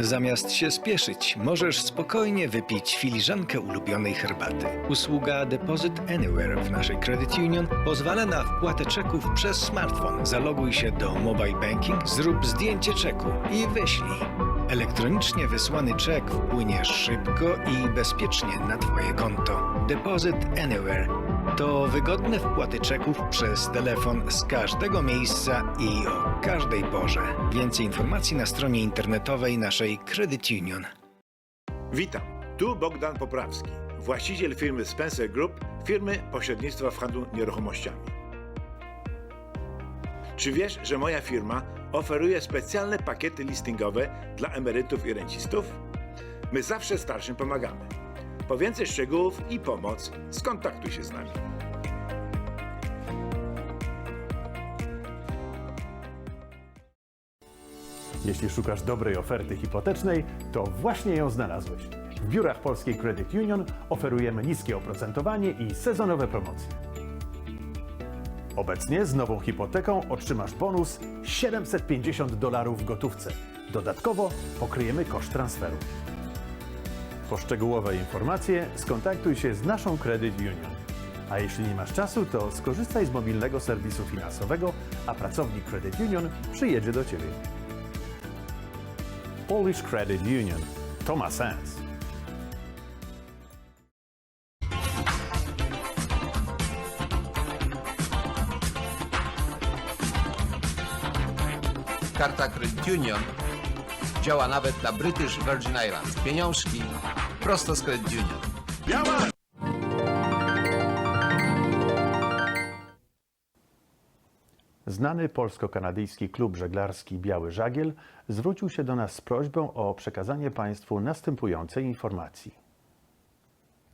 Zamiast się spieszyć, możesz spokojnie wypić filiżankę ulubionej herbaty. Usługa Deposit Anywhere w naszej Credit Union pozwala na wpłatę czeków przez smartfon. Zaloguj się do Mobile Banking, zrób zdjęcie czeku i wyślij. Elektronicznie wysłany czek wpłynie szybko i bezpiecznie na Twoje konto. Deposit Anywhere to wygodne wpłaty czeków przez telefon z każdego miejsca i o każdej porze. Więcej informacji na stronie internetowej naszej Credit Union. Witam, tu Bogdan Poprawski, właściciel firmy Spencer Group, firmy pośrednictwa w handlu nieruchomościami. Czy wiesz, że moja firma oferuje specjalne pakiety listingowe dla emerytów i rencistów? My zawsze starszym pomagamy. Po więcej szczegółów i pomoc skontaktuj się z nami. Jeśli szukasz dobrej oferty hipotecznej, to właśnie ją znalazłeś. W biurach Polskiej Credit Union oferujemy niskie oprocentowanie i sezonowe promocje. Obecnie z nową hipoteką otrzymasz bonus 750 dolarów w gotówce. Dodatkowo pokryjemy koszt transferu. Po szczegółowe informacje skontaktuj się z naszą Credit Union. A jeśli nie masz czasu, to skorzystaj z mobilnego serwisu finansowego, a pracownik Credit Union przyjedzie do Ciebie. Polish Credit Union. To ma sens. Karta Credit Union działa nawet na British Virgin Islands. Pieniążki prosto z. Znany polsko-kanadyjski klub żeglarski Biały Żagiel zwrócił się do nas z prośbą o przekazanie Państwu następującej informacji.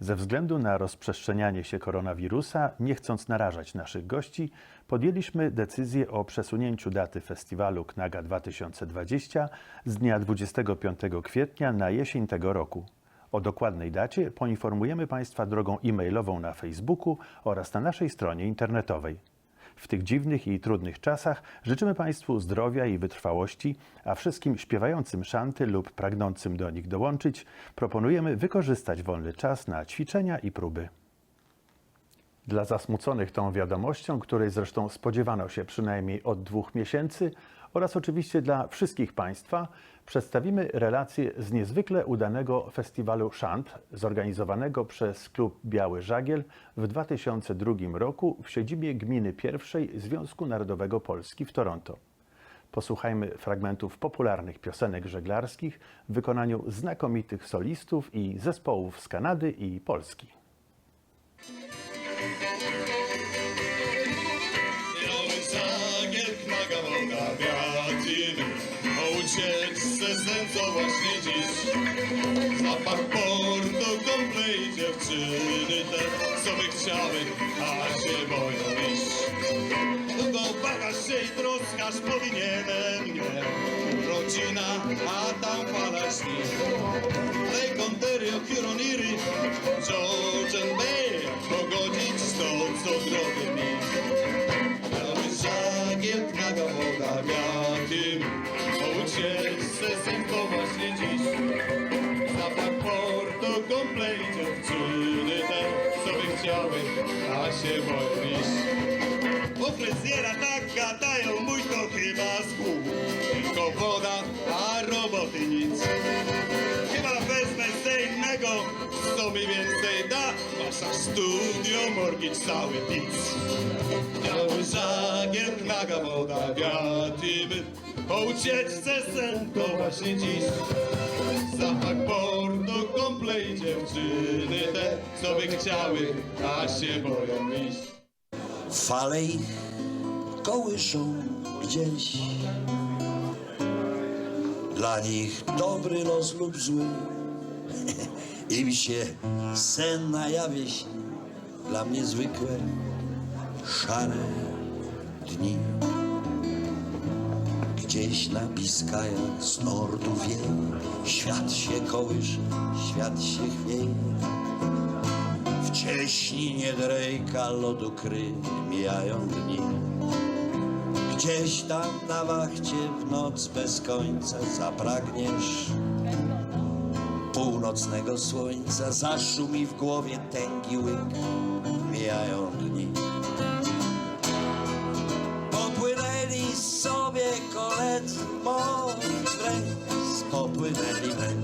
Ze względu na rozprzestrzenianie się koronawirusa, nie chcąc narażać naszych gości, podjęliśmy decyzję o przesunięciu daty festiwalu Knaga 2020 z dnia 25 kwietnia na jesień tego roku. O dokładnej dacie poinformujemy Państwa drogą e-mailową na Facebooku oraz na naszej stronie internetowej. W tych dziwnych i trudnych czasach życzymy Państwu zdrowia i wytrwałości, a wszystkim śpiewającym szanty lub pragnącym do nich dołączyć proponujemy wykorzystać wolny czas na ćwiczenia i próby. Dla zasmuconych tą wiadomością, której zresztą spodziewano się przynajmniej od dwóch miesięcy, oraz oczywiście dla wszystkich Państwa, przedstawimy relacje z niezwykle udanego festiwalu Szant, zorganizowanego przez klub Biały Żagiel w 2002 roku w siedzibie Gminy Pierwszej Związku Narodowego Polski w Toronto. Posłuchajmy fragmentów popularnych piosenek żeglarskich w wykonaniu znakomitych solistów i zespołów z Kanady i Polski. Sen co właśnie dziś Zapach portu komplej dziewczyny te Co by chciały, a się boją iść Długo bagaż się i troskaż powinienem nie. Rodzina, a tam fala śni. Lake Ontario, Huron, Erie George and Bay Pogodzić to, co drogi dni Biały żagiel, knaga woda Sen to właśnie dziś. Zapach porto, komplej dziewczyny te Co by chciały, a się boją iść Bo fryzjera tak gadają, innego, co mi więcej da. Wasza studio, mortgage, cały pic. Biały żagiel, knaga woda, wiatry Po ucieczce sen to właśnie dziś. Zapach portu, komplej dziewczyny te Co by chciały, a się boją iść. Fale ich kołyszą gdzieś. Dla nich dobry los lub zły. Im się sen na jawie. Dla mnie zwykłe, szare dni. Gdzieś na Biskajach z nordu świat się kołysze, świat się chwieje. W cieśninie Drejka lodu kry mijają dni. Gdzieś tam na wachcie w noc bez końca zapragniesz północnego słońca zaszumi w głowie tęgi łyk, mijają dni. Popłynęli sobie koledzy mądre, popłynęli my.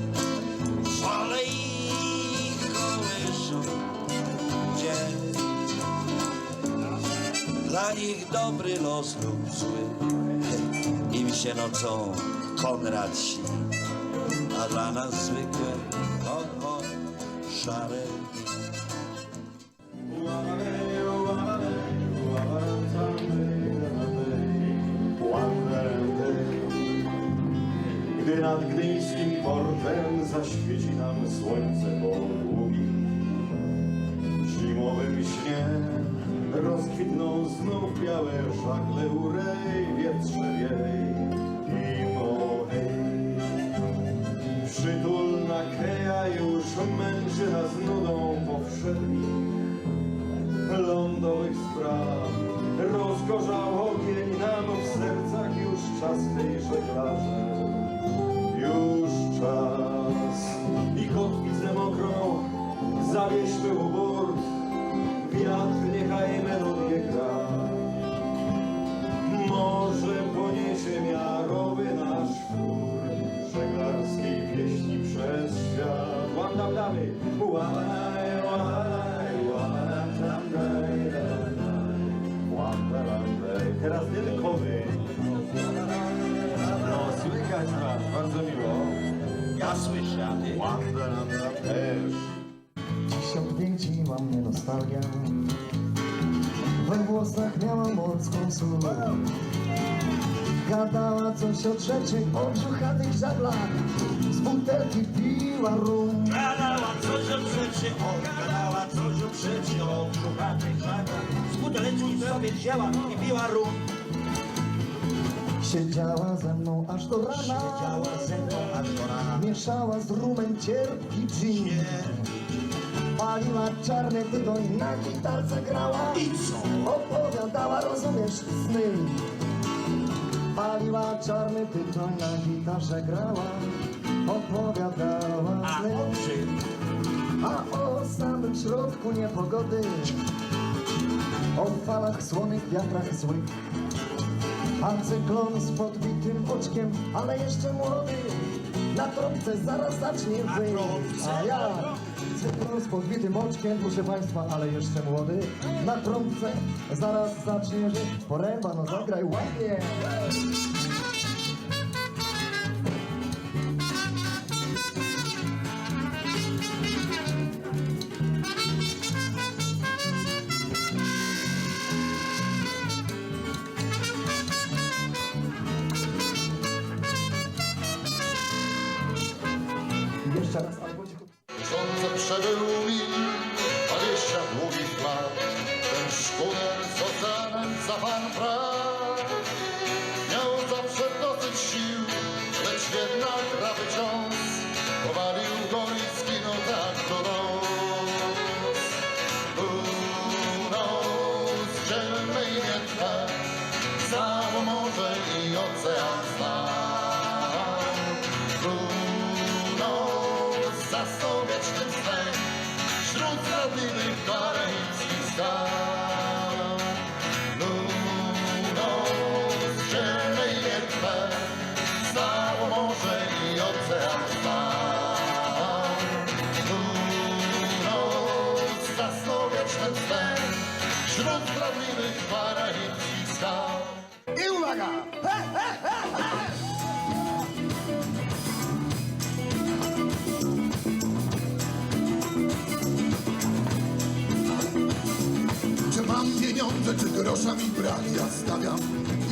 Fale ich kołyszą dzień. Dla nich dobry los lub zły, im się nocą Konrad śni, dla nas zwykłe, o, o, szare. Gdy nad gdyńskim portem zaświeci nam słońce po długim zimowym śnie, rozkwitną znów białe żagle urej, wietrze wiej męczy nas nudą powszednich lądowych spraw. Rozgorzał ogień nam w sercach już czas tej żeglarze. Już czas i kotwicę mokrą zawieźmy u bord. Wiatr niechaj melodię gra. Może poniesie miarowy nasz chór żeglarskiej pieśni przez świat. Łam dam damy, łamaj, łamaj, łamaj, dam daj. Teraz tylko my. No, słychać was, bardzo miło. Ja słyszę, a ty? Też. Dziś odwiedziła mnie nostalgia We włosach miała morską sól Gadała coś od rzeczy, o brzuchatych żaglach Z butelki piła rum Gadała coś od rzeczy, o, gadała coś od rzeczy, o brzuchatych żaglach. Z buteleczki sobie wzięła i piła rum. Siedziała ze mną aż do rana Siedziała ze mną aż do rana. Mieszała z rumem cierpki gin Paliła czarny tytoń, na gitarce grała I co? Opowiadała, rozumiesz, sny Paliła czarny tytoń, na gitarze grała Opowiadała A sny o czym? A o samym środku niepogody O falach słonych, wiatrach złych A cyklon z podbitym oczkiem, ale jeszcze młody Na trąbce zaraz zacznie wyjść? A ja Cyklon z podbitym oczkiem, proszę państwa, ale jeszcze młody. Na trąbce zaraz zacznie żyć. Poręba, no zagraj ładnie I Sadhu wśród uwaga! Czy mam pieniądze, czy grosza mi brak? Ja stawiam,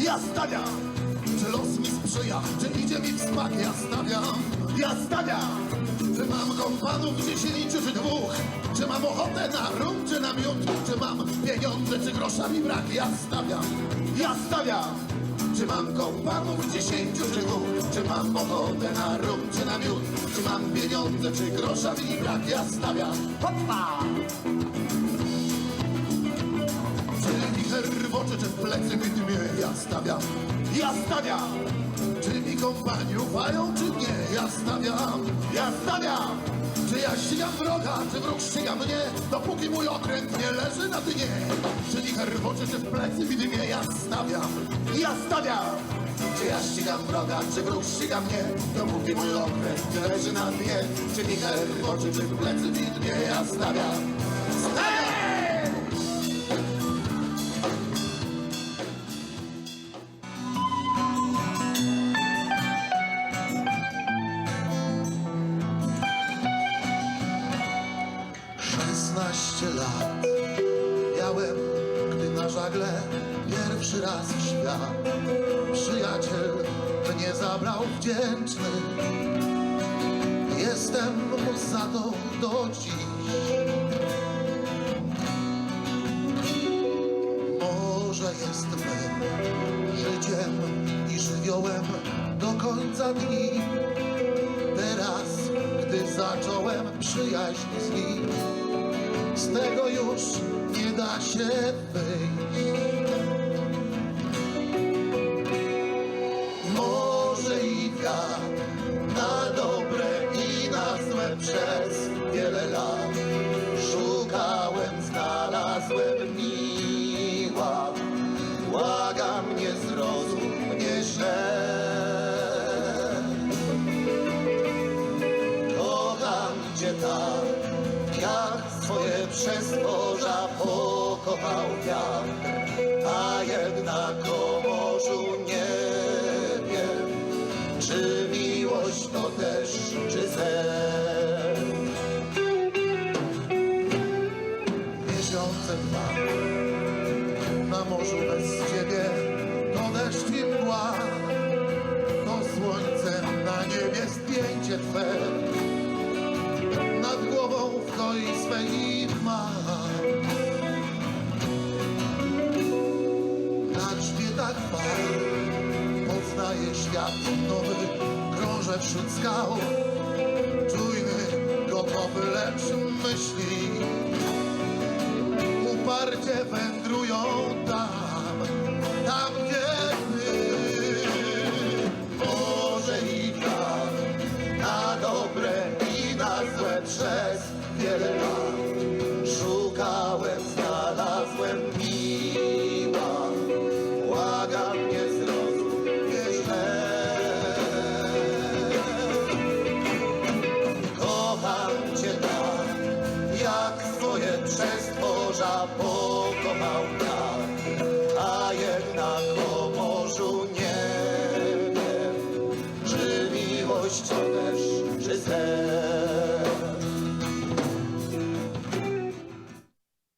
ja stawiam. Czy los mi sprzyja, czy idzie mi w smak? Ja stawiam, ja stawiam. Czy mam kompanów dziesięciu, czy dwóch? Czy mam ochotę na rum, czy na miód? Czy mam pieniądze, czy grosza mi brak? Ja stawiam, ja stawiam. Czy mam kompanów dziesięciu, czy dwóch? Czy mam ochotę na rum, czy na miód? Czy mam pieniądze, czy grosza mi brak? Ja stawiam. Hoppa! Stawiam, ja stawiam. Czy mi kompanii ufają, czy nie? Ja stawiam, ja stawiam. Czy ja ścigam wroga, czy wróg ściga mnie, dopóki mój okręt nie leży na dnie. Czy wicher w oczy, czy w plecy widmie ja stawiam, ja stawiam. Czy ja ścigam wroga, czy wróg ściga mnie, dopóki mój okręt nie leży na dnie. Czy wicher w oczy, czy w plecy widmie ja stawiam. Gdy na żagle pierwszy raz w świat przyjaciel mnie zabrał wdzięczny. Jestem mu za to do dziś. Morze jest mym życiem i żywiołem do końca dni. Teraz, gdy zacząłem przyjaźń z nim, z tego już nie da się wyjść. Swoje przestworza pokochał wiatr, a jednak o morzu nie wiem, czy miłość to też, czy zen. Miesiące dwa na morzu bez ciebie to deszcz i mgła, to słońce na niebie zdjęcie twe głową w koi swej ma. Na grzbietach fal poznaje świat nowy, krążę wśród skał. Czujny, gotowy, lecz myśli uparcie wędrują tam.